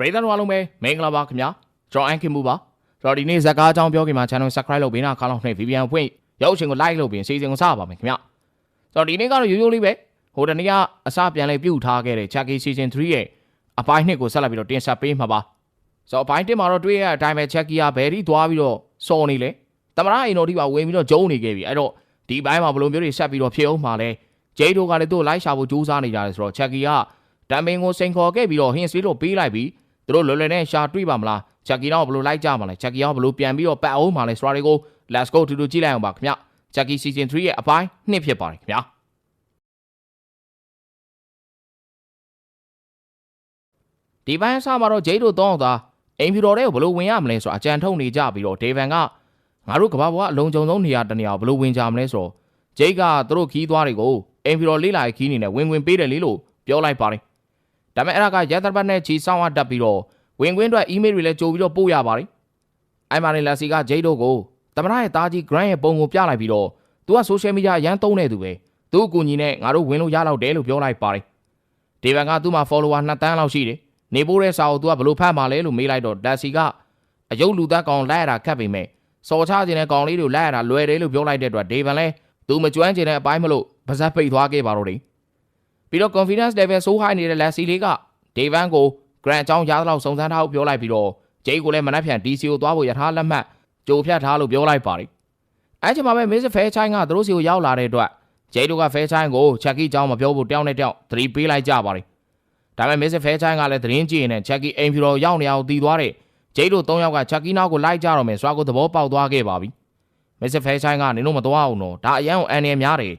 ပရိသတ်တို့အားလုံးပဲမင်္ဂလာပါခင်ဗျာကျွန်တော်အန်ခင်မူပါကျွန်တော်ဒီနေ့ဇက်ကားအကြောင်းပြောခင်မှာ channel subscribe လုပ်ပေးနာခါလောက်နဲ့ VPN ဖွင့်ရုပ်ရှင်ကို like လုပ်ပြီးစီစဉ်ကိုစပါမယ်ခင်ဗျာကျွန်တော်ဒီနေ့ကတော့ရိုးရိုးလေးပဲဟိုတနေ့ကအစပြန်လေးပြုတ်ထားခဲ့တဲ့ Chucky season 3ရဲ့အပိုင်းနှစ်ကိုဆက်လက်ပြီးတော့တင်ဆက်ပေးမှာပါဆိုတော့အပိုင်းတစ်မှာတော့တွေ့ရတဲ့အတိုင်းပဲ Chucky ကဘယ်ထိသွားပြီးတော့စော်နေလဲတမရအိမ်တော်ဒီပါဝင်ပြီးတော့ဂျုံနေခဲ့ပြီအဲ့တော့ဒီဘိုင်းမှာဘယ်လိုမျိုးတွေဆက်ပြီးတော့ဖြစ်အောင်မှာလဲဂျေးတို့ကလည်းသူ့ကိုလိုက်ရှာဖို့ကြိုးစားနေကြတယ်ဆိုတော့ Chucky ကတမ်ပင်ကိုစိန်ခေါ်ခဲ့ပြီးတော့ဟင်းစလေးတို့ပေးလိုက်ပြီး သူတို့လွယ်လွယ်နဲ့ရှာတွေ့ပါမလား Chucky တော့ဘယ်လိုလိုက်ကြမှာလဲ Chucky ကဘယ်လိုပြန်ပြီးတော့ပတ်အောင်မှာလဲဆိုတာတွေကို Let's go တူတူကြည့်လိုက်အောင်ပါခင်ဗျ Chucky season 3ရဲ့အပိုင်းနှစ်ဖြစ်ပါတယ်ခင်ဗျာဒီပိုင်းအစမှာတော့ဂျေးတို့တောင်းတာအိမ်ဖြူတော်တွေကိုဘယ်လိုဝင်ရမလဲဆိုတာအကြံထုတ်နေကြပြီးတော့ဒေဗန်ကငါတို့ကဘာဘွားအလုံးကြုံဆုံးနေရာတနေရာဘယ်လိုဝင်ကြမလဲဆိုတော့ဂျေးကသူတို့ခီးသွားတွေကိုအိမ်ဖြူတော်လေးလာခီးနေနဲ့ဝင်ဝင်ပေးတယ်လေလို့ပြောလိုက်ပါတယ် ဒါပေမဲ့အဲ့ဒါကရသဘတ်နဲ့ချီဆောင်ဝတ်တက်ပြီးတော့ဝင်ခွင်းအတွက် email တွေလည်းကြိုပြီးတော့ပို့ရပါတယ်အဲ့မာနေလက်စီကဂျေးတို့ကိုတမရရဲ့တာကြီး grant ရဲ့ပုံကိုပြလိုက်ပြီးတော့သူက social media အရန်သုံးနေသူပဲသူ့အကူအညီနဲ့ငါတို့ဝင်လို့ရတော့တယ်လို့ပြောလိုက်ပါတယ်ဒေဗန်ကသူ့မှာ follower 2တန်းလောက်ရှိတယ်နေပိုးတဲ့စာကိုသူကဘယ်လိုဖတ်မှာလဲလို့မေးလိုက်တော့လက်စီကအယုတ်လူသားကောင်လိုက်ရတာခက်ပေမဲ့စော်ချခြင်းတဲ့ကောင်လေးတွေကိုလိုက်ရတာလွယ်တယ်လို့ပြောလိုက်တဲ့အတွက်ဒေဗန်လည်းသူမကျွမ်းကျင်တဲ့အပိုင်းမလို့ပါဇက်ပိတ်သွားခဲ့ပါတော့တယ် ပြီးတော့ confidence level ဆိုးဟိုင်းနေတဲ့လက်စီလေးကဒေဗန်ကို grant အကြောင်းရသလောက်စုံစမ်းထားဖို့ပြောလိုက်ပြီးတော့ဂျေးကိုလည်းမနှက်ဖြန် DC ကိုသွားဖို့ရထားလက်မှတ်ကြိုဖြတ်ထားလို့ပြောလိုက်ပါတယ်အဲ့ချိန်မှာပဲ Miss Fairchild ကသူတို့စီကိုရောက်လာတဲ့အတွက်ဂျေးတို့က Fairchild ကို Chucky အကြောင်းမပြောဖို့တောင်းနဲ့တောင်းသတိပေးလိုက်ကြပါတယ်ဒါပေမဲ့ Miss Fairchild ကလည်းသတင်းကြည့်ရင် Chucky အိမ်ဖြူတော်ရောက်နေအောင်တည်သွားတဲ့ဂျေးတို့၃ယောက်က Chucky နောက်ကိုလိုက်ကြတော့မယ်စွာကိုသဘောပေါက်သွားခဲ့ပါပြီ Miss Fairchild ကနင်တို့မသွားအောင်တော့ဒါအရန်ကိုအန်ရများတယ်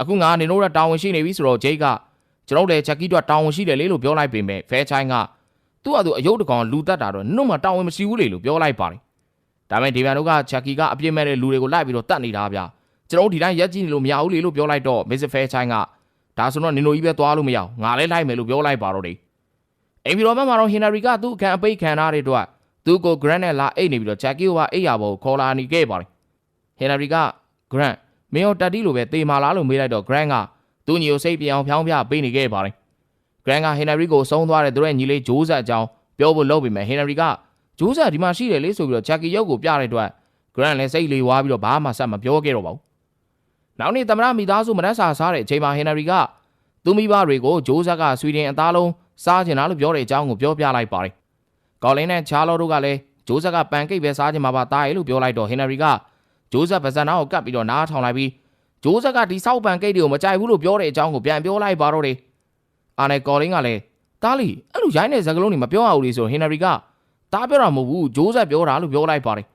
အခုငါနင်တို့ကတာဝန်ရှိနေပြီဆိုတော့ဂျေးက ကျွန်တော်လည်း Chucky တို့တာဝန်ရှိတယ်လေလို့ပြောလိုက်ပေမဲ့ Fairchild ကသူ့အတူအယုတ်တကောင်လူတက်တာတော့နင်တို့မှတာဝန်မရှိဘူးလေလို့ပြောလိုက်ပါတယ်ဒါပေမဲ့ဒေဗန်တို့က Chucky ကအပြစ်မဲ့တဲ့လူတွေကိုလိုက်ပြီးတော့တတ်နေတာဗျကျွန်တော်ဒီတိုင်းရက်ကြည့်နေလို့မရဘူးလေလို့ပြောလိုက်တော့ Miss Fairchild ကဒါဆိုတော့နင်တို့ကြီးပဲသွားလို့မရအောင်ငါလည်းလိုက်မယ်လို့ပြောလိုက်ပါတော့တယ်အိမ်ပြည်တော်ဘက်မှာတော့ Henry ကသူ့အခန်းအပိတ်ခံထားတဲ့အတွက်သူ့ကို Grant နဲ့လာအိတ်နေပြီးတော့ Chucky ကအိတ်ရပေါ်ကိုခေါ်လာနေခဲ့ပါတယ် Henry က Grant မင်းရောတက်တီလိုပဲတေမာလားလို့မေးလိုက်တော့ Grant က သူ့ညီကိုစိတ်ပြောင်ဖြောင်းပြပေးနေခဲ့ပါတယ် Grant က Henry ကိုဆုံးသွားတဲ့သူရဲ့ညီလေးဂျိုးဆက်အကြောင်းပြောဖို့လုပ်ပေမဲ့ Henry ကဂျိုးဆက်ဒီမှာရှိတယ်လေဆိုပြီးတော့ Chucky ရုပ်ကိုပြတဲ့အတွက် Grant လည်းစိတ်လေးဝါပြီးတော့ဘာမှဆက်မပြောခဲ့တော့ပါဘူးနောက်နေ့သမရမိသားစုမနက်စာစားတဲ့အချိန်မှာ Henry ကသူမိဘတွေကိုဂျိုးဆက်ကဆွီဒင်အသားလုံးစားချင်တာလို့ပြောတဲ့အကြောင်းကိုပြောပြလိုက်ပါတယ်ကော်လင်းနဲ့ချားလောတို့ကလည်းဂျိုးဆက်ကပန်ကိတ်ပဲစားချင်မှာပါတားရလို့ပြောလိုက်တော့ Henry ကဂျိုးဆက်ပါဇက်နာကိုကပ်ပြီးတော့နားထောင်လိုက်ပြီး ဂျိုးဆက်ကဒီစောက်ပန်ကိတ်တွေကိုမကြိုက်ဘူးလို့ပြောတဲ့အကြောင်းကိုပြန်ပြောလိုက်ပါတော့တယ်အာနဲ့ကော်လင်းကလည်းတားလီအဲ့လိုရိုင်းတဲ့စကားလုံးတွေမပြောရဘူးလေဆို Henry ကတားပြောတာမဟုတ်ဘူးဂျိုးဆက်ပြောတာလို့ပြောလိုက်ပါတယ်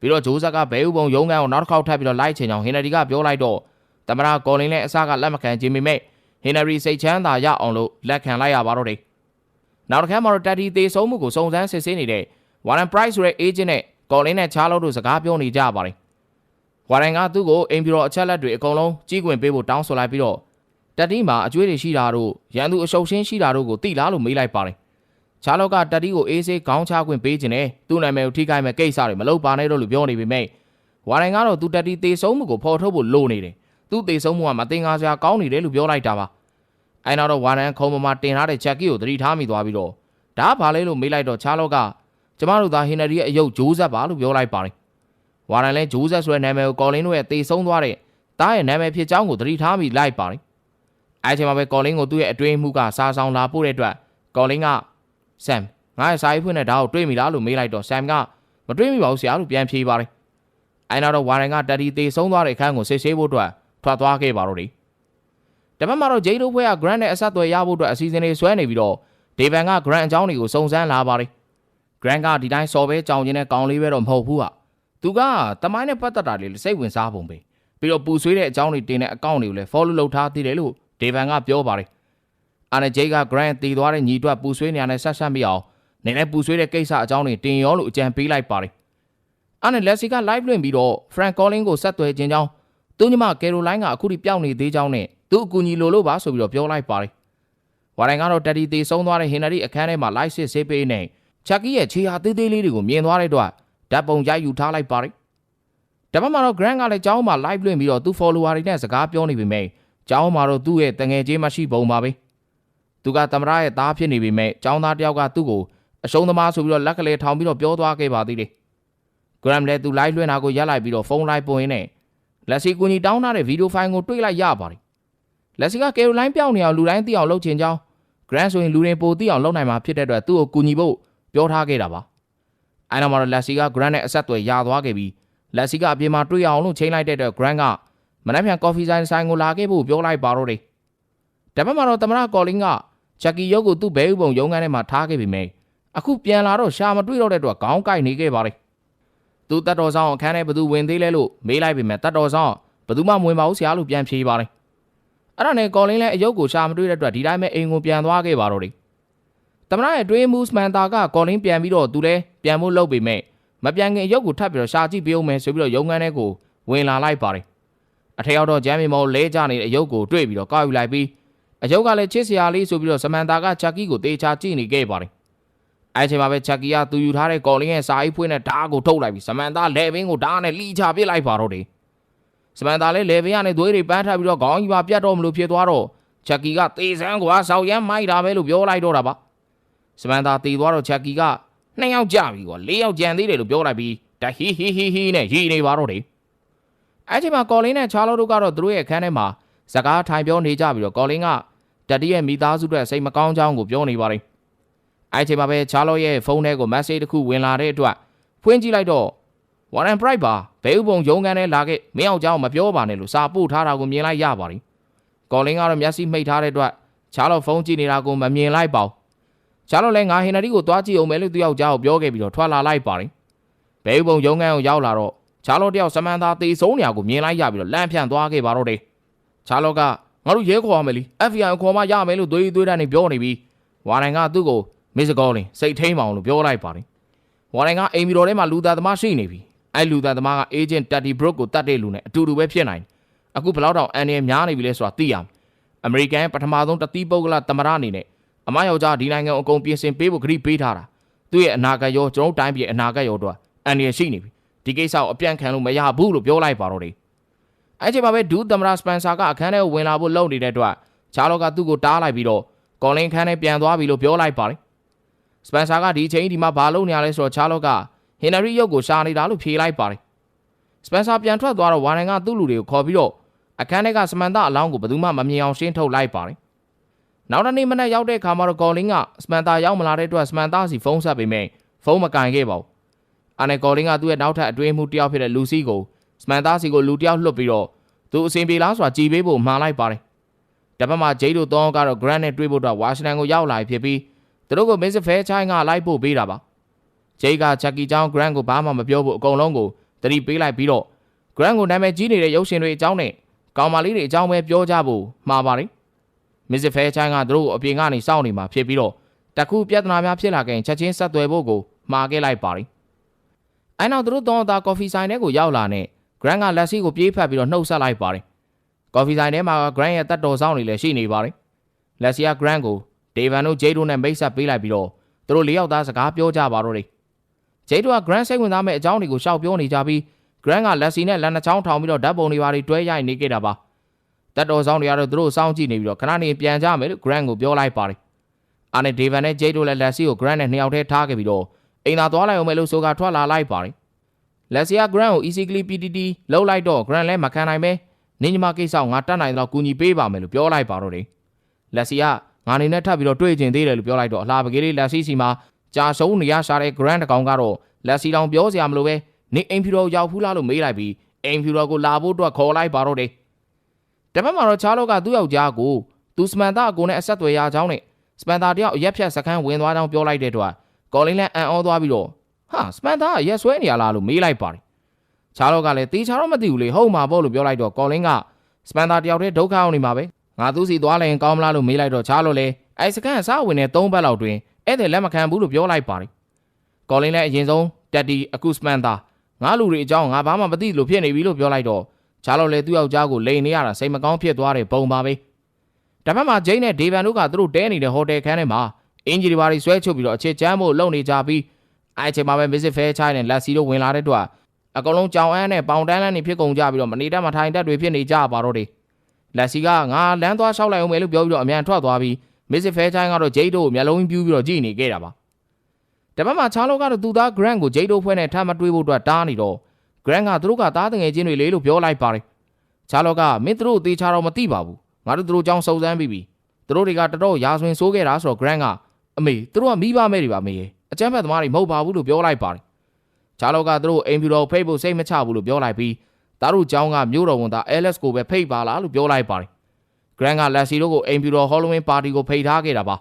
ပြီးတော့ဂျိုးဆက်ကဘဲဥပုံရုံးကန်ကိုနောက်တစ်ခေါက်ထပ်ပြီးတော့လိုက်ချင်ကြောင်း Henry ကပြောလိုက်တော့တမရကော်လင်းလည်းအစကလက်မခံခြင်းပေမဲ့ Henry စိတ်ချမ်းသာရအောင်လို့လက်ခံလိုက်ရပါတော့တယ်နောက်တစ်ခါမှာတော့တက်တီသေးဆုံးမှုကိုစုံစမ်းစစ်ဆေးနေတဲ့ Warren Price ဆိုတဲ့ agent နဲ့ကော်လင်းနဲ့ချားလို့တို့စကားပြောနေကြပါတယ် ဝါရန်ကသူ့ကိုအိမ်ပြတော်အချက်လက်တွေအကုန်လုံးကြီးကွင်ပေးဖို့တောင်းဆိုလိုက်ပြီးတော့တက်တီမှာအကျွေးတွေရှိတာတို့ရန်သူအရှုပ်ရှင်းရှိတာတို့ကိုသိလားလို့မေးလိုက်ပါတယ်။ချာလောက်ကတက်တီကိုအေးဆေးခေါင်းချခွင့်ပေးခြင်းနဲ့သူ့နာမည်ကိုထိခိုက်မဲ့ကိစ္စတွေမလုပ်ပါနဲ့တော့လို့ပြောနေပေမဲ့ဝါရန်ကတော့သူတက်တီတေဆုံးမှုကိုဖော်ထုတ်ဖို့လိုနေတယ်။သူ့တေဆုံးမှုကမတင်ကားစရာကောင်းနေတယ်လို့ပြောလိုက်တာပါ။အဲနောက်တော့ဝါရန်ခုံပေါ်မှာတင်ထားတဲ့ချက်ကီကိုသတိထားမိသွားပြီးတော့ဒါဘာလဲလို့မေးလိုက်တော့ချာလောက်ကကျမတို့သားဟင်နရီရဲ့အယုတ်ဂျိုးဇက်ပါလို့ပြောလိုက်ပါတယ်။ ဝါရန်လည်းဂျိုးဇက်ဆိုတဲ့နာမည်ကိုကော်လင်းတို့ရဲ့တေဆုံးသွားတဲ့တားရဲ့နာမည်ဖြစ်ကြောင်းကိုသတိထားမိလိုက်ပါတယ်။အဲချိန်မှာပဲကော်လင်းကိုသူ့ရဲ့အတွင်းမှုကစားဆောင်လာပို့တဲ့အတွက်ကော်လင်းကဆမ်ငါရဲ့စာရေးဖွင့်တဲ့ဓာတ်ကိုတွေးမိလားလို့မေးလိုက်တော့ဆမ်ကမတွေးမိပါဘူးဆရာလို့ပြန်ဖြေပါတယ်။အဲနောက်တော့ဝါရန်ကတက်တီတေဆုံးသွားတဲ့အခန်းကိုစစ်ဆေးဖို့အတွက်ထွက်သွားခဲ့ပါတော့တယ်။တပတ်မှာတော့ဂျေးတို့ဘွဲက Grant နဲ့အဆက်အသွယ်ရဖို့အတွက်အစီအစဉ်တွေဆွဲနေပြီးတော့ဒေဗန်က Grant အကြောင်းတွေကိုစုံစမ်းလာပါတယ်။ Grant ကဒီတိုင်းစော်ပဲကြောင်ကျင်တဲ့ကောင်လေးပဲတော့မဟုတ်ဘူးဟာ။ သူကတမိုင်းနဲ့ပတ်သက်တာလေးစိတ်ဝင်စားပုံပဲ။ပြီးတော့ပူဆွေးတဲ့အကြောင်းတွေတင်တဲ့အကောင့်တွေကိုလည်း follow လုပ်ထားသေးတယ်လို့ဒေဗန်ကပြောပါတယ်။အာနဲ့ဂျေးက Grant တည်သွားတဲ့ညီတွက်ပူဆွေးနေရတဲ့ဆက်ဆက်မိအောင်နေနဲ့ပူဆွေးတဲ့ကိစ္စအကြောင်းတွေတင်ရောလို့အကြံပေးလိုက်ပါတယ်။အာနဲ့လက်စီက live လွှင့်ပြီးတော့ Frank Collins ကိုဆက်သွယ်ခြင်းကြောင်းသူညီမ Caroline ကအခုထိပျောက်နေသေးကြောင်းနဲ့သူ့အကူအညီလိုလို့ပါဆိုပြီးတော့ပြောလိုက်ပါတယ်။ဝါရိုင်ကတော့တက်တီတေဆုံးသွားတဲ့ဟင်နရီအခန်းထဲမှာ live စစ်ဆေးပေးနေချက်ကြီးရဲ့ခြေဟာသေးသေးလေးတွေကိုမြင်သွားတဲ့အတွက် ဓာတ်ပုံရိုက်ယူထားလိုက်ပါတယ်။တပတ်မှာတော့ Grant ကလည်းကျောင်းမှာ live လွှင့်ပြီးတော့သူ့ follower တွေနဲ့စကားပြောနေပေမဲ့ကျောင်းမှာတော့သူ့ရဲ့တငယ်ချင်းမရှိပုံပါပဲ။သူကသမရရဲ့သားဖြစ်နေပေမဲ့ကျောင်းသားတယောက်ကသူ့ကိုအရှုံးသမားဆိုပြီးတော့လက်ကလေးထောင်ပြီးတော့ပြောသွားခဲ့ပါသေးတယ်ဂရမ်လည်းသူလိုက်လွှင့်တာကိုရက်လိုက်ပြီးတော့ဖုန်းလိုက်ပွင့်ရင်းနဲ့လက်စီကူညီတောင်းထားတဲ့ဗီဒီယိုဖိုင်ကိုတွေ့လိုက်ရပါတယ်လက်စီကကယ်ရိုလိုင်းပြောင်းနေအောင်လူတိုင်းသိအောင်လုပ်ချင်ကြောင်းဂရမ်ဆိုရင်လူတွေပိုသိအောင်လုပ်နိုင်မှာဖြစ်တဲ့အတွက်သူ့ကိုကူညီဖို့ပြောထားခဲ့တာပါ အဲနောက်မှာတော့လက်စီကဂရမ်နဲ့အဆက်အသွယ်ရသွားခဲ့ပြီးလက်စီကအပြင်မှာတွေ့အောင်လို့ချိန်လိုက်တဲ့အတွက်ဂရမ်ကမနက်ဖြန်ကော်ဖီဆိုင်ဆိုင်ကိုလာခဲ့ဖို့ပြောလိုက်ပါတော့တယ်တပတ်မှာတော့သမရကော်လင်းကချက်ကီရုပ်ကိုသူ့ဘဲဥပုံရုံးခန်းထဲမှာထားခဲ့ပြီမယ်အခုပြန်လာတော့ရှာမတွေ့တော့တဲ့အတွက်ခေါင်းကိုက်နေခဲ့ပါတယ်သူတတ်တော်ဆောင်အခန်းထဲဘသူဝင်သေးလဲလို့မေးလိုက်ပြီမယ်တတ်တော်ဆောင်ဘသူမှမဝင်ပါဘူးဆရာလို့ပြန်ဖြေပါတယ်အဲ့ဒါနဲ့ကော်လင်းလည်းအယုတ်ကိုရှာမတွေ့တဲ့အတွက်ဒီတိုင်းပဲအိမ်ကိုပြန်သွားခဲ့ပါတော့တယ် သမရရဲ့တွေးမှုစမန်တာကကော်လင်းပြန်ပြီးတော့သူလည်းပြန်ဖို့လုပ်ပေမဲ့မပြန်ခင်အယုတ်ကိုထပ်ပြီးတော့ရှာကြည့်ပြုံးမယ်ဆိုပြီးတော့ရုံခန်းထဲကိုဝင်လာလိုက်ပါတယ်အထက်ရောက်တော့ဂျမ်းမီမောလဲကြနေတဲ့အယုတ်ကိုတွေ့ပြီးတော့ကောက်ယူလိုက်ပြီးအယုတ်ကလည်းချစ်စရာလေးဆိုပြီးတော့စမန်တာကချက်ကီကိုတေချာကြည့်နေခဲ့ပါတယ်အဲအချိန်မှာပဲချက်ကီကသူယူထားတဲ့ကော်လင်းရဲ့စာအိတ်ဖွင့်နဲ့ဓာတ်ကိုထုတ်လိုက်ပြီးစမန်တာလဲဘင်းကိုဓာတ်နဲ့လှီချပစ်လိုက်ပါတော့တယ်စမန်တာလည်းလေဘင်းကနေသွေးတွေပန်းထပ်ပြီးတော့ခေါင်းကြီးပါပြတ်တော့မလို့ဖြစ်သွားတော့ချက်ကီကတေဆန်းကွာဆောက်ရမ်းမိုက်တာပဲလို့ပြောလိုက်တော့တာပါ စမန်သာတေသွားတော့ချက်ကြီးကနှစ်ယောက်ကြပြီကွာလေးယောက်ကြံသေးတယ်လို့ပြောလိုက်ပြီးတဟီဟီဟီဟီနဲ့ရီနေပါတော့တယ်အဲ့ဒီမှာကော်လင်းနဲ့ချားလိုတို့ကတော့သူတို့ရဲ့အခန်းထဲမှာစကားထိုင်ပြောနေကြပြီးတော့ကော်လင်းကတတိရဲ့မိသားစုအတွက်စိတ်မကောင်းကြောင်းကိုပြောနေပါတယ်အဲ့ဒီမှာပဲချားလိုရဲ့ဖုန်းထဲကို message တစ်ခုဝင်လာတဲ့အတွက်ဖွင့်ကြည့်လိုက်တော့ Warren Bright ပါဘဲဥပုံရုံးခန်းထဲလာခဲ့မင်းအောင်ကြောင်းမပြောပါနဲ့လို့စာပို့ထားတာကိုမြင်လိုက်ရပါတယ်ကော်လင်းကတော့မျက်စိမှိတ်ထားတဲ့အတွက်ချားလိုဖုန်းကြည့်နေတာကိုမမြင်လိုက်ပါဘူး ချားလော့လည်းငါဟင်နရီကိုသွားကြည့်အောင်မယ်လို့သူယောက်ျားကိုပြောခဲ့ပြီးတော့ထွက်လာလိုက်ပါတယ်ဘဲဥပုံရုံးခန်းကိုရောက်လာတော့ချားလော့တယောက်စမန်သာတေဆုံးနေရာကိုမြင်လိုက်ရပြီးတော့လမ်းဖြန့်သွားခဲ့ပါတော့တယ်ချားလော့ကငါတို့ရဲခေါ်ရမယ်လी FBI ကိုခေါ်မှရမယ်လို့သွေးသွေးတန်းနေပြောနေပြီးဝါရိုင်ကသူ့ကိုမစ္စကောလင်စိတ်ထိန်မအောင်လို့ပြောလိုက်ပါတယ်ဝါရိုင်ကအိမ်မီတော်ထဲမှာလူသားသမားရှိနေပြီအဲ့လူသားသမားကအေဂျင့်တက်တီဘရုတ်ကိုတတ်တဲ့လူနဲ့အတူတူပဲဖြစ်နိုင်တယ်အခုဘယ်လောက်တောင်အန်ရများနေပြီလဲဆိုတာသိရမယ်အမေရိကန်ပထမဆုံးတတိပုဂ္ဂလသမရအနေနဲ့ အမယောက်ျားဒီနိုင်ငံအကုန်ပြင်ဆင်ပေးဖို့ဂရိပေးထားတာသူ့ရဲ့အနာဂတ်ရောကျွန်တော်တိုင်းပြည်အနာဂတ်ရောတော့အန်ရရှိနေပြီဒီကိစ္စကိုအပြန့်ခံလို့မရဘူးလို့ပြောလိုက်ပါတော့တယ်အဲ့ချိန်မှာပဲဒူးသမရစပန်ဆာကအခန်းထဲကိုဝင်လာဖို့လုပ်နေတဲ့အတွက်ချားလော့ကသူ့ကိုတားလိုက်ပြီးတော့ကော်လင်ခန်းထဲပြန်သွားပြီလို့ပြောလိုက်ပါတယ်စပန်ဆာကဒီချိန်ဒီမှာဘာလုပ်နေရလဲဆိုတော့ချားလော့ကဟင်နရီရုပ်ကိုရှာနေတာလို့ဖြေလိုက်ပါတယ်စပန်ဆာပြန်ထွက်သွားတော့ဝါရန်ကသူ့လူတွေကိုခေါ်ပြီးတော့အခန်းထဲကစမန်တာအလောင်းကိုဘယ်သူမှမမြင်အောင်ရှင်းထုတ်လိုက်ပါတယ် နောက်တစ်နေ့မနက်ရောက်တဲ့အခါမှာတော့ကော်လင်းကစမန်တာရောက်မလာတဲ့အတွက်စမန်တာစီဖုန်းဆက်ပေမဲ့ဖုန်းမကင်ခဲ့ပါဘူး။အာနယ်ကော်လင်းကသူ့ရဲ့နောက်ထပ်အတွင်းမှုတယောက်ဖြစ်တဲ့လူစီကိုစမန်တာစီကိုလူတယောက်လွှတ်ပြီးတော့သူအစဉ်ပြေလားဆိုတာကြည်ပေးဖို့မှားလိုက်ပါတယ်။တပတ်မှာဂျိတ်တို့တော့ကတော့ Grant နဲ့တွေ့ဖို့တော့ဝါရှင်တန်ကိုရောက်လာဖြစ်ပြီးသူတို့ကိုမစ္စဖဲချိုင်းကလိုက်ဖို့ပေးတာပါ။ဂျိတ်ကချက်ကီချောင်း Grant ကိုဘာမှမပြောဖို့အကုန်လုံးကိုတတိပေးလိုက်ပြီးတော့ Grant ကိုနာမည်ကြီးနေတဲ့ရုပ်ရှင်တွေအကြောင်းနဲ့ကောင်မလေးတွေအကြောင်းပဲပြောကြဖို့မှာပါတယ်။ မစ္စဖဲချိုင်းကသူတို့အပြင်ကနေစောင့်နေမှာဖြစ်ပြီးတော့တခုပြဿနာများဖြစ်လာခဲ့ရင်ချက်ချင်းဆက်သွယ်ဖို့ကိုမှာခဲ့လိုက်ပါတယ်။အဲနောက်သူတို့တော့တာကော်ဖီဆိုင်ထဲကိုရောက်လာနဲ့ Grant ကလက်စီကိုပြေးဖက်ပြီးတော့နှုတ်ဆက်လိုက်ပါတယ်။ကော်ဖီဆိုင်ထဲမှာ Grant ရဲ့တက်တော်ဆောင်တွေလည်းရှိနေပါတယ်။လက်စီက Grant ကိုဒေဗန်တို့ဂျေးတို့နဲ့မိတ်ဆက်ပေးလိုက်ပြီးတော့သူတို့လေးယောက်သားစကားပြောကြပါတော့တယ်။ဂျေးတို့က Grant စိတ်ဝင်စားမဲ့အကြောင်းတွေကိုရှောက်ပြောနေကြပြီး Grant ကလက်စီနဲ့လက်နှချောင်းထောင်ပြီးတော့ဓာတ်ပုံတွေပါတွေတွဲရိုက်နေခဲ့တာပါ။ တက်တော်ဆောင်တွေကတော့သူတို့စောင့်ကြည့်နေပြီးတော့ခဏနေပြန်ကြမယ်လို့ Grant ကိုပြောလိုက်ပါတယ်။အာနဲ့ဒေဗန်နဲ့ဂျေးတို့လည်းလက်စီကို Grant နဲ့နှစ်ယောက်တည်းထားခဲ့ပြီးတော့အိမ်သာသွားလိုက်အောင်မယ်လို့ဆိုကထွက်လာလိုက်ပါတယ်။လက်စီက Grant ကို easily PTT လောက်လိုက်တော့ Grant လည်းမခံနိုင်ပဲနင်းညီမကိစ္စကိုငါတတ်နိုင်တော့ကူညီပေးပါမယ်လို့ပြောလိုက်ပါတော့တယ်။လက်စီကငါနေနဲ့ထပ်ပြီးတော့တွေ့ကျင်သေးတယ်လို့ပြောလိုက်တော့အလှပကေးလေးလက်စီစီမှာကြာဆုံးနေရရှာတဲ့ Grant တကောင်ကတော့လက်စီတောင်ပြောစရာမလိုပဲနေအိမ်ဖြူတော်ရောက်ဖူးလားလို့မေးလိုက်ပြီးအိမ်ဖြူတော်ကိုလာဖို့အတွက်ခေါ်လိုက်ပါတော့တယ်။ တပတ်မှာတော့ချားလော့ကသူ့ယောက်ျားကိုသူစမန်တာအကိုနဲ့အဆက်အသွယ်ရကြောင်းနဲ့စပန်တာတယောက်အရက်ဖြတ်စခန်းဝင်သွားကြောင်းပြောလိုက်တဲ့အတွက်ကော်လင်းလည်းအံ့ဩသွားပြီးတော့ဟာစပန်တာရက်ဆွဲနေရလားလို့မေးလိုက်ပါတယ်။ချားလော့ကလည်းတေချာတော့မသိဘူးလေဟုတ်မှာပေါ့လို့ပြောလိုက်တော့ကော်လင်းကစပန်တာတယောက်တည်းဒုက္ခအောင်နေမှာပဲငါသူစီသွားလိုက်ရင်ကောင်းမလားလို့မေးလိုက်တော့ချားလော့လည်းအဲစကန်အစားဝင်တဲ့၃ဘက်လောက်တွင်ဧည့်သည်လက်မခံဘူးလို့ပြောလိုက်ပါတယ်။ကော်လင်းလည်းအရင်ဆုံးတက်တီအခုစပန်တာငါလူတွေအကြောင်းငါဘာမှမသိလို့ဖြစ်နေပြီလို့ပြောလိုက်တော့ ချားလော့လည်းသူ့ယောက်ျားကိုလိန်နေရတာစိတ်မကောင်းဖြစ်သွားတဲ့ပုံပါပဲ။တပတ်မှာဂျိန်းနဲ့ဒေဗန်တို့ကသူတို့တဲနေတဲ့ဟိုတယ်ခန်းထဲမှာအင်ဂျီတွေဘာတွေဆွဲချုပ်ပြီးတော့အခြေချမ်းဖို့လုပ်နေကြပြီးအဲအချိန်မှာပဲ Visit Fair ချိုင်းနဲ့လက်စီတို့ဝင်လာတဲ့အတွက်အကောင်လုံးကြောင်အန်းနဲ့ပေါင်တန်းလန်းနေဖြစ်ကုန်ကြပြီးတော့မနေတတ်မထိုင်တတ်တွေဖြစ်နေကြပါတော့တယ်လက်စီကငါလမ်းသွားလျှောက်လိုက်အောင်မယ်လို့ပြောပြီးတော့အမြန်ထွက်သွားပြီး Visit Fair ချိုင်းကတော့ဂျိတ်တို့ကိုမျက်လုံးပြူးပြီးတော့ကြည့်နေခဲ့တာပါတပတ်မှာချားလောကတော့သူသား Grant ကိုဂျိတ်တို့ဖွဲ့နဲ့ထပ်မတွေးဖို့အတွက်တားနေတော့ Grant ကသူတို့ကသားတငယ်ချင်းတွေလေလို့ပြောလိုက်ပါတယ်ချားလောကမင်းတို့တေချာတော့မသိပါဘူးငါတို့တို့ကြောင်းစုံစမ်းပြီးပြီသူတို့တွေကတတော့ရာဇဝင်ဆိုးခဲ့တာဆိုတော့ Grant ကအမေသူတို့ကမိဘမဲ့တွေပါမေရဲ့အကျမ်းဖက်သမားတွေမဟုတ်ပါဘူးလို့ပြောလိုက်ပါတယ်ချားလောကသူတို့အိမ်ဖြူတော်ဖိတ်ဖို့စိတ်မချဘူးလို့ပြောလိုက်ပြီးသားတို့ကြောင်းကမြို့တော်ဝန်သား Alex ကိုပဲဖိတ်ပါလားလို့ပြောလိုက်ပါတယ် Grant ကလက်စီတို့ကိုအိမ်ဖြူတော် Halloween party ကိုဖိတ်ထားခဲ့တာပါ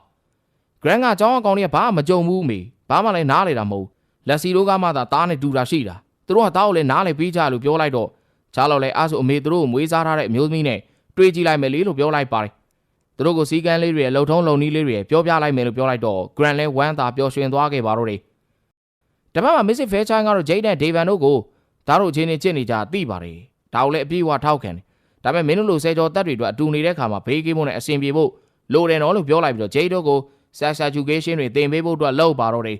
Grant ကကြောင်းအကောင်တွေကဘာမှမကြုံဘူးမေဘာမှလည်းနားလေတာမဟုတ်လက်စီတို့ကမှသာသားနဲ့တူတာရှိတာ သူတို့ကသားကိုလည်းနားလေပြီးကြလို့ပြောလိုက်တော့ချားလောက်လဲအားဆိုအမေသူတို့ကိုမွေးစားထားတဲ့အမျိုးသမီးနဲ့တွေ့ကြည့်လိုက်မယ်လေလို့ပြောလိုက်ပါတယ်သူတို့ကိုစီကန်းလေးတွေရဲ့လှုပ်ထုံးလုံနီးလေးတွေပြောပြလိုက်မယ်လို့ပြောလိုက်တော့ Grant လဲဝမ်းသာပျော်ရွှင်သွားခဲ့ပါတော့တယ်တပတ်မှာ Mrs. Fairchild ကတော့ Jade နဲ့ Davan တို့ကိုသားတို့ချင်းချင်းချစ်နေကြသိပါတယ်ဒါကိုလည်းအပြည့်အဝထောက်ခံတယ်ဒါပေမဲ့မင်းတို့လိုဆဲကြောတက်တွေအတွက်အတူနေတဲ့ခါမှာဘေးကင်းဖို့နဲ့အဆင်ပြေဖို့လိုတယ်နော်လို့ပြောလိုက်ပြီးတော့ Jade တို့ကို sex education တွေသင်ပေးဖို့အတွက်လုပ်ပါတော့တယ်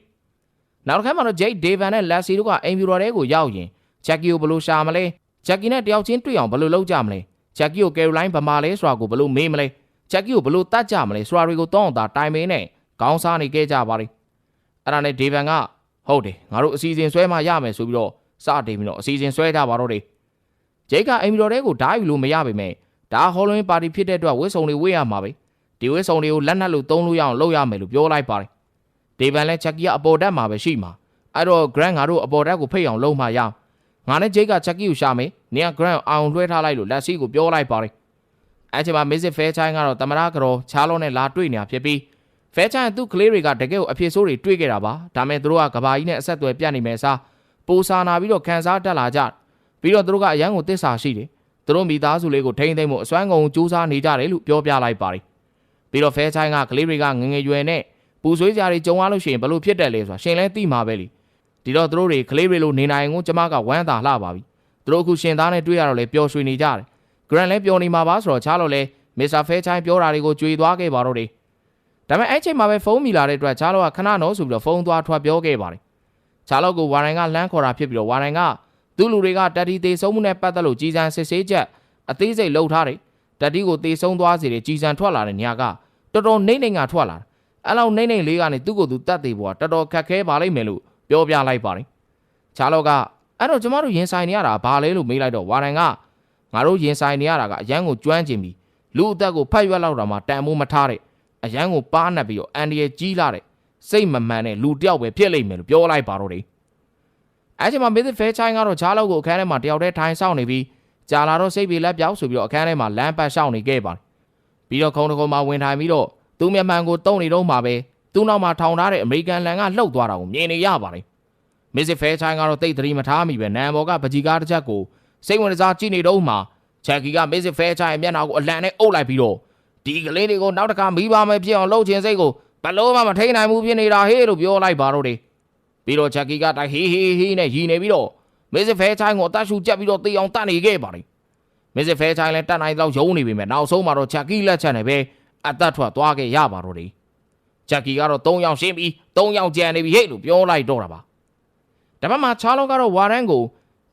နောက်တစ်ခါမှာတော့ Jade Davan နဲ့ Lassie တို့ကအိမ်ဖြူတော်ထဲကိုရောက်ရင် Jackie ကိုဘယ်လိုရှာမလဲ Jackie နဲ့တယောက်ချင်းတွေ့အောင်ဘယ်လိုလုပ်ကြမလဲ Jackie ကို Caroline ဗမာလဲဆိုတာကိုဘယ်လိုမေးမလဲ Jackie ကိုဘယ်လိုတတ်ကြမလဲဆိုတာတွေကိုတောင်းတာတိုင်မင်းနဲ့ခေါင်းစားနေခဲ့ကြပါလိမ့်အဲ့ဒါနဲ့ Davan ကဟုတ်တယ်ငါတို့အစီအစဉ်ဆွဲမှရမယ်ဆိုပြီးတော့စတင်ပြီးတော့အစီအစဉ်ဆွဲကြပါတော့တယ်ဂျိတ်ကအိမ်ဖြူတော်ထဲကိုဓာတ်ယူလို့မရပါပဲဒါဟောလဝင်းပါတီဖြစ်တဲ့အတွက်ဝစ်စုံတွေဝေ့ရမှာပဲဒီဝစ်စုံတွေကိုလက်နက်လို့သုံးလို့ရအောင်လုပ်ရမယ်လို့ပြောလိုက်ပါတယ် ဒေဗန်လည်းချက်ကြီးကအပေါ်တက်မှာပဲရှိမှာအဲ့တော့ Grant ငါတို့အပေါ်တက်ကိုဖိတ်အောင်လုပ်မှရအောင်ငါနဲ့ဂျိတ်ကချက်ကြီးကိုရှာမယ်နင်က Grant အောင်လွှဲထားလိုက်လို့လက်စီကိုပြောလိုက်ပါတယ်အဲ့ချိန်မှာ Mrs. Fairchild ကတော့တမရကြော်ချားလုံးနဲ့လာတွေ့နေတာဖြစ်ပြီး Fairchild သူ့ကလေးတွေကတကယ်ကိုအဖြစ်ဆိုးတွေတွေ့ခဲ့တာပါဒါမဲ့သူတို့ကကဘာကြီးနဲ့အဆက်အသွယ်ပြတ်နေမယ်စားပိုစာနာပြီးတော့ခံစားတက်လာကြပြီးတော့သူတို့ကအရန်ကိုတစ္ဆာရှိတယ်သူတို့မိသားစုလေးကိုထိမ့်သိမ့်မှုအစွမ်းကုန်စူးစမ်းနေကြတယ်လို့ပြောပြလိုက်ပါတယ်ပြီးတော့ Fairchild ကကလေးတွေကငငယ်ရွယ်နဲ့ ပူဆွေးကြတွေကြုံရလို့ရှိရင်ဘလို့ဖြစ်တယ်လဲဆိုတာရှင်လဲသိမှာပဲလေဒီတော့သူတို့တွေကလေးတွေလိုနေနိုင်ကိုကျမကဝမ်းသာလှပါပြီသူတို့အခုရှင်သားနဲ့တွေ့ရတော့လေပျော်ရွှင်နေကြတယ် Grant လည်းပျော်နေမှာပါဆိုတော့ချားလို့လဲ Mr. Fairchild ပြောတာတွေကိုကြွေသွားခဲ့ပါတော့တယ်ဒါပေမဲ့အဲ့ချိန်မှာပဲဖုန်းမိလာတဲ့အတွက်ချားလို့ကခဏတော့ဆိုပြီးတော့ဖုန်းသွားထွက်ပြောခဲ့ပါတယ်ချားလို့ကိုဝါရင်ကလမ်းခေါ်တာဖြစ်ပြီးတော့ဝါရင်ကသူ့လူတွေကတက်တီသေးဆုံးမှုနဲ့ပတ်သက်လို့ကြီးစံစစ်ဆေးချက်အသေးစိတ်လှုပ်ထားတယ်တက်တီကိုသေဆုံးသွားစေတဲ့ကြီးစံထွက်လာတဲ့နေရာကတော်တော်နှိမ့်နှိမ့်ကထွက်လာတယ် အဲ့လောက်နှိမ့်နှိမ့်လေးကနေသူ့ကိုယ်သူတတ်သေးပေါ်တော်တော်ခက်ခဲပါလိမ့်မယ်လို့ပြောပြလိုက်ပါတယ်ချားလို့ကအဲ့တော့ကျမတို့ရင်ဆိုင်နေရတာဘာလဲလို့မေးလိုက်တော့ဝါရင်ကငါတို့ရင်ဆိုင်နေရတာကအရန်ကိုကျွမ်းကျင်ပြီးလူအသက်ကိုဖတ်ရွက်လောက်တာမှတန်မိုးမထားတဲ့အရန်ကိုပါနှက်ပြီးတော့အန်ဒီရဲ့ကြီးလာတဲ့စိတ်မမှန်တဲ့လူတယောက်ပဲဖြစ်လိမ့်မယ်လို့ပြောလိုက်ပါတော့တယ်အဲ့ချိန်မှာ Mrs. Fairchild ကတော့ချားလောက်ကိုအခန်းထဲမှာတယောက်တည်းထိုင်ဆောင်နေပြီးကြာလာတော့စိတ်ပြေလက်ပြောက်ဆိုပြီးတော့အခန်းထဲမှာလမ်းပတ်ရှောင်နေခဲ့ပါတယ်ပြီးတော့ခုံတခုံမှာဝင်ထိုင်ပြီးတော့ သူ့မျက်မှန်ကိုတုံးနေတော့မှပဲသူ့နောက်မှာထောင်ထားတဲ့အမေရိကန်လန်ကလှုပ်သွားတာကိုမြင်နေရပါတယ် Mrs. Fairchild ကတော့တိတ်သတိမထားမိပဲနံဘော်ကပကြီးကားတစ်ချက်ကိုစိတ်ဝင်စားကြည့်နေတော့မှချက်ကြီးက Mrs. Fairchild ရဲ့မျက်နှာကိုအလံနဲ့အုပ်လိုက်ပြီးတော့ဒီကလေးတွေကိုနောက်တစ်ခါမိဘမယ်ဖြစ်အောင်လှုပ်ချင်စိတ်ကိုဘလို့မှမထိန်နိုင်ဘူးဖြစ်နေတာဟေးလို့ပြောလိုက်ပါတော့တယ်ပြီးတော့ချက်ကြီးကတိုက်ဟေးဟေးဟေးနဲ့ရီနေပြီးတော့ Mrs. Fairchild ကိုအသက်ရှူကြက်ပြီးတော့တေးအောင်တတ်နေခဲ့ပါတယ် Mrs. Fairchild လည်းတတ်နိုင်တော့ယုံနေပြီမဲ့နောက်ဆုံးမှာတော့ချက်ကြီးလက်ချက်နဲ့ပဲ အသက်ထွက်သွားခဲ့ရပါတော့တယ်ချက်ကြီးကတော့၃ယောက်ရှင်းပြီး၃ယောက်ကြံနေပြီဟေ့လို့ပြောလိုက်တော့တာပါဒါပေမဲ့ချားလုံးကတော့ဝါရန်ကို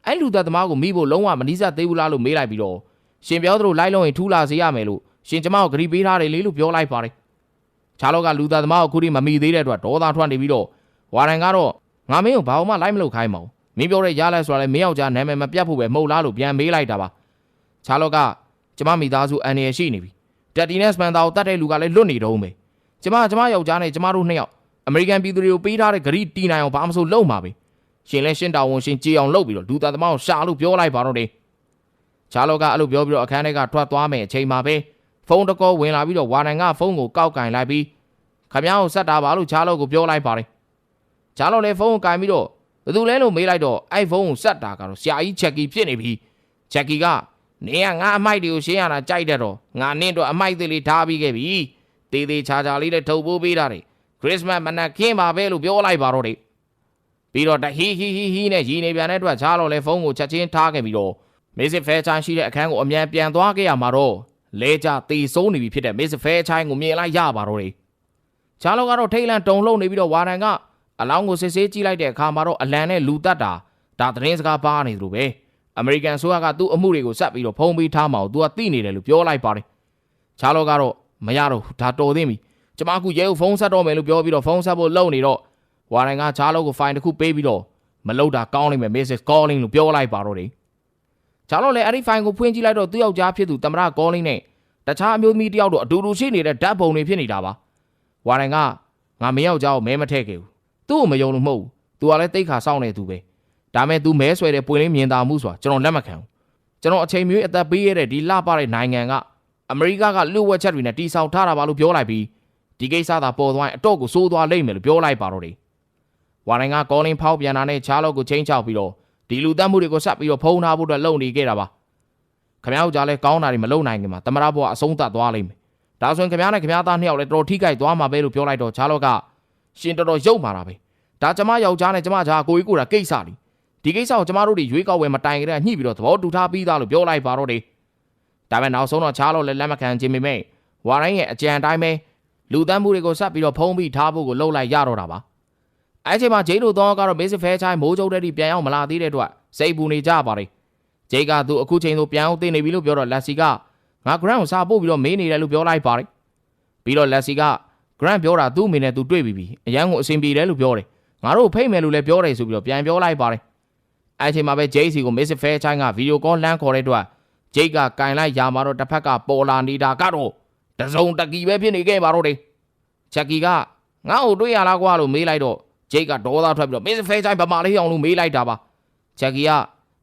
အဲ့လူသက်သမားကိုမိဖို့လုံးဝမနီးစပ်သေးဘူးလားလို့မေးလိုက်ပြီးတော့ရှင်ပြောသလိုလိုက်လုံးရင်ထူးလာစေရမယ်လို့ရှင်ကျမကိုဂရီပေးထားတယ်လေလို့ပြောလိုက်ပါတယ်ချားလောကလူသက်သမားကိုခုထိမမိသေးတဲ့အတွက်ဒေါသထွက်နေပြီးတော့ဝါရန်ကတော့ငါမင်းကိုဘာမှလိုက်မလုပ်ခိုင်းပါဘူးမင်းပြောတဲ့ရလိုက်ဆိုတာလည်းမင်းယောက်ျားနာမည်မပြတ်ဖို့ပဲမဟုတ်လားလို့ပြန်မေးလိုက်တာပါချားလောကကျမမိသားစုအန်ရရှိနေပြီ တက်တီနဲ့စပန်တာကိုတတ်တဲ့လူကလည်းလွတ်နေတော့မယ်ကျမကျမယောက်ျားနဲ့ကျမတို့နှစ်ယောက်အမေရိကန်ပြည်သူတွေကိုပေးထားတဲ့ဂရီတီနိုင်အောင်ဘာမှမဆိုလုပ်မှာပဲရှင်လဲရှင်းတာဝန်ရှင်ကြည်အောင်လုပ်ပြီးတော့လူသားသမားကိုရှာလို့ပြောလိုက်ပါတော့တယ်ချားလောကအဲ့လိုပြောပြီးတော့အခန်းထဲကထွက်သွားမယ်အချိန်မှာပဲဖုန်းတကောဝင်လာပြီးတော့ဝါနိုင်ကဖုန်းကိုကောက်ကင်လိုက်ပြီးခမ ्या ကိုဆက်တာပါလို့ချားလောကိုပြောလိုက်ပါတယ်ချားလောလည်းဖုန်းကိုကင်ပြီးတော့ဘယ်သူလဲလို့မေးလိုက်တော့အဲ့ဖုန်းကိုဆက်တာကတော့ဆရာကြီးချက်ကီဖြစ်နေပြီချက်ကီက နေကငါအမိုက်တွေကိုရှင်းရတာကြိုက်တယ်တော့ငါနင့်တော့အမိုက်သေးလေးထားပြီးခဲ့ပြီတေးသေးချာချာလေးနဲ့ထုတ်ပိုးပေးတာတယ်ခရစ်စမတ်မနက်ခင်းပါပဲလို့ပြောလိုက်ပါတော့တယ်ပြီးတော့တဟီဟီဟီဟီနဲ့ရီနေပြန်တဲ့အတွက်ချားလောလည်းဖုန်းကိုချက်ချင်းထားခဲ့ပြီးတော့မေစစ်ဖဲချိုင်းရှိတဲ့အခန်းကိုအမြန်ပြန်သွားခဲ့ရမှာတော့လဲကြတေဆုံးနေပြီဖြစ်တဲ့မေစစ်ဖဲချိုင်းကိုမြင်လိုက်ရပါတော့တယ်ချားလောကတော့ထိတ်လန့်တုန်လှုပ်နေပြီးတော့ဝါရန်ကအလောင်းကိုစစ်ဆေးကြည့်လိုက်တဲ့အခါမှာတော့အလံနဲ့လူတက်တာဒါသတင်းစကားပါနေသလိုပဲ အမေရိကန်ဆိုကသူ့အမှုတွေကိုစပ်ပြီးတော့ဖုံးပေးထားမှာကိုသူကသိနေတယ်လို့ပြောလိုက်ပါတယ်ချားလောကတော့မရတော့ဒါတော်သိပြီကျမအခုရဲကိုဖုန်းဆက်တော့မယ်လို့ပြောပြီးတော့ဖုန်းဆက်ဖို့လုပ်နေတော့ဝဝါရန်ကချားလို့ကိုဖိုင်တစ်ခုပေးပြီးတော့မလုပ်တာကောင်းလိမ့်မယ် Mrs. Calling လို့ပြောလိုက်ပါတော့တယ်ချားလို့လည်းအဲ့ဒီဖိုင်ကိုဖွင့်ကြည့်လိုက်တော့သူ့ယောက်ျားဖြစ်သူတမရ Calling နဲ့တခြားအမျိုးသမီးတယောက်တို့အတူတူရှိနေတဲ့ဓာတ်ပုံတွေဖြစ်နေတာပါဝါရန်ကငါမင်းယောက်ျားကိုမဲမထည့်ခဲ့ဘူးသူ့ကိုမယုံလို့မဟုတ်ဘူး तू ကလည်းတိတ်ခါစောင့်နေသူပဲ ဒါမဲ့ तू မဲဆွဲတဲ့ပွင့်လင်းမြင်သာမှုဆိုတာကျွန်တော်လက်မခံဘူးကျွန်တော်အချိန်မျိုးအသက်ပေးရတဲ့ဒီလှပတဲ့နိုင်ငံကအမေရိကကလူ့ဝက်ချက်တွေနဲ့တီဆောက်ထားတာပါလို့ပြောလိုက်ပြီးဒီကိစ္စသာပေါ်သွားရင်အတော့ကိုစိုးသွားလိမ့်မယ်လို့ပြောလိုက်ပါတော့တယ်ဝါရင်ကကောလင်းဖောက်ပြန်တာနဲ့ချားလို့ကိုချင်းချောက်ပြီးတော့ဒီလူတက်မှုတွေကိုဆက်ပြီးတော့ဖုံးထားဖို့အတွက်လုပ်နေခဲ့တာပါခမ ्या တို့ကြားလဲကောင်းတာတွေမလုပ်နိုင်ခင်မှာတမရဘောကအဆုံးသတ်သွားလိမ့်မယ်ဒါဆိုရင်ခမ ्या နဲ့ခမ ्या သားနှစ်ယောက်လည်းတော်တော်ထိခိုက်သွားမှာပဲလို့ပြောလိုက်တော့ချားလို့ကရှင်တော်တော်ရုပ်မာတာပဲ ဒါကျမယောက်ျားနဲ့ကျမဂျာကိုကြီးကိုတာကိစ္စလी ဒီကိစ္စကိုကျမတို့တွေရွေးကောက်ဝယ်မတိုင်ကြတဲ့ညှိပြီးတော့သဘောတူထားပြီးသားလို့ပြောလိုက်ပါတော့တယ်ဒါပေမဲ့နောက်ဆုံးတော့ချားလို့လည်းလက်မခံခြင်းပေမဲ့ဝါရိုင်းရဲ့အကြံအတိုင်းပဲလူတန်းမှုတွေကိုဆက်ပြီးတော့ဖုံးပြီးထားဖို့ကိုလှုပ်လိုက်ရတော့တာပါအဲ့ချိန်မှာဂျိတ်တို့တော့ကတော့ basic fair ချိုင်းမိုးကြုတ်တဲ့ဒီပြန်အောင်မလာသေးတဲ့အတွက်စိတ်ပူနေကြပါတယ်ဂျိတ်ကသူအခုချိန်သို့ပြန်အောင်သိနေပြီလို့ပြောတော့လက်စီကငါ grant ကိုစာပို့ပြီးတော့မေးနေတယ်လို့ပြောလိုက်ပါတယ်ပြီးတော့လက်စီက grant ပြောတာသူ့အမေနဲ့သူတွေ့ပြီးပြီအရန်ကိုအဆင်ပြေတယ်လို့ပြောတယ်ငါတို့ဖိတ်မယ်လို့လည်းပြောတယ်ဆိုပြီးတော့ပြန်ပြောလိုက်ပါတယ် အဲ့အချိန်မှာပဲ JC ကို Miss Fairchild ကဗီဒီယိုကောလမ်းခေါ်တဲ့အတွက် Jake ကကင်လိုက်ရာမှာတော့တစ်ဖက်ကပေါ်လာနေတာကတော့တစုံတကီပဲဖြစ်နေခဲ့ပါတော့တယ်ချက်ကီကငါ့ကိုတွေ့ရလားကွာလို့မေးလိုက်တော့ Jake ကဒေါသထွက်ပြီးတော့ Miss Fairchild ဗမာလေးအောင်လို့မေးလိုက်တာပါချက်ကီက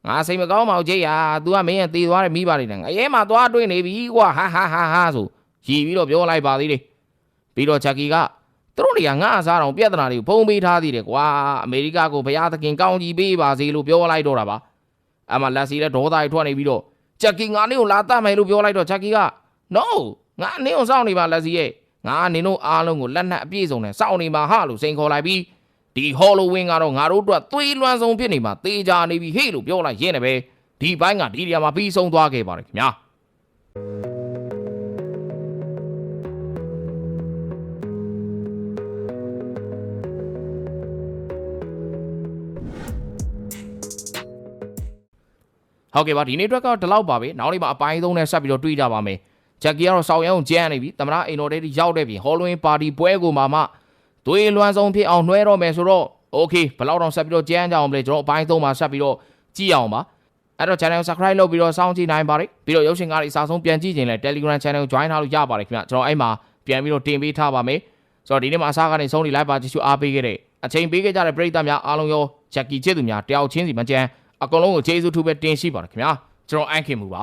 ငါစိတ်မကောင်းပါဘူး Jake ဟာ तू ကမင်းရဲ့တည်သွားတဲ့မိပါလိမ့်တယ်ငါရဲမှာသွားတွေ့နေပြီကွာဟာဟာဟာဟာဆိုရည်ပြီးတော့ပြောလိုက်ပါသေးတယ်ပြီးတော့ချက်ကီက သူတို့တွေကငါအစားတော်ပြဿနာတွေကိုဖုံးပေးထားသေးတယ်ကွာအမေရိကကိုဘုရားသခင်ကောင်းကြီးပေးပါစေလို့ပြောလိုက်တော့တာပါအမလက်စီလည်းဒေါသကြီးထွက်နေပြီးတော့ချက်ကီငါနင်းကိုလာတတ်မယ်လို့ပြောလိုက်တော့ချက်ကီက no ငါနင်းကိုစောင့်နေပါလက်စီရဲ့ငါနင်းတို့အားလုံးကိုလက်နက်အပြည့်စုံနဲ့စောင့်နေပါဟာလို့စိန်ခေါ်လိုက်ပြီးဒီဟော်လိုဝင်းကတော့ငါတို့အတွက်သွေးလွှမ်းဆုံးဖြစ်နေမှာတေးကြနေပြီဟေ့လို့ပြောလိုက်ရင်းနေပဲဒီဘိုင်းကဒီနေရာမှာပြီးဆုံးသွားခဲ့ပါတယ်ခင်ဗျာ ဟုတ်ကဲ့ပါဒီနေ့အတွက်ကတော့ဒီလောက်ပါပဲနောက်နေ့မှာအပိုင်းသုံးနဲ့ဆက်ပြီးတော့တွေ့ကြပါမယ်ဂျက်ကီကတော့စောက်ရဲအောင်ကျန်းနေပြီတမနာအိမ်တော်တဲ့ထိရောက်တဲ့ပြင်ဟော်လိုဝင်းပါတီပွဲကိုမှမှသွေးလွှမ်းဆုံးဖြစ်အောင်နှွဲတော့မယ်ဆိုတော့โอเคဘယ်လောက်တော့ဆက်ပြီးတော့ကျန်းကြအောင်မလဲကျွန်တော်အပိုင်းသုံးမှာဆက်ပြီးတော့ကြည့်အောင်ပါအဲ့တော့ channel subscribe လုပ်ပြီးတော့စောင့်ကြည့်နိုင်ပါတယ်ပြီးတော့ရုပ်ရှင်ကားတွေအစားဆုံးပြန်ကြည့်ခြင်းလဲ Telegram channel ကို join ထားလို့ရပါတယ်ခင်ဗျကျွန်တော်အဲ့မှာပြန်ပြီးတော့တင်ပေးထားပါမယ်ဆိုတော့ဒီနေ့မှာအစားကနေဆုံးနေလိုက်ပါကြည့်ရှုအားပေးခဲ့တဲ့အချိန်ပေးခဲ့ကြတဲ့ပရိသတ်များအားလုံးရောဂျက်ကီချစ်သူများတယောက်ချင်းစီမကြမ်း အကုန်လုံးကိုကျေးဇူးထူးပဲတင်ရှိပါတယ်ခင်ဗျာကျွန်တော်အန်ခင်မူပါ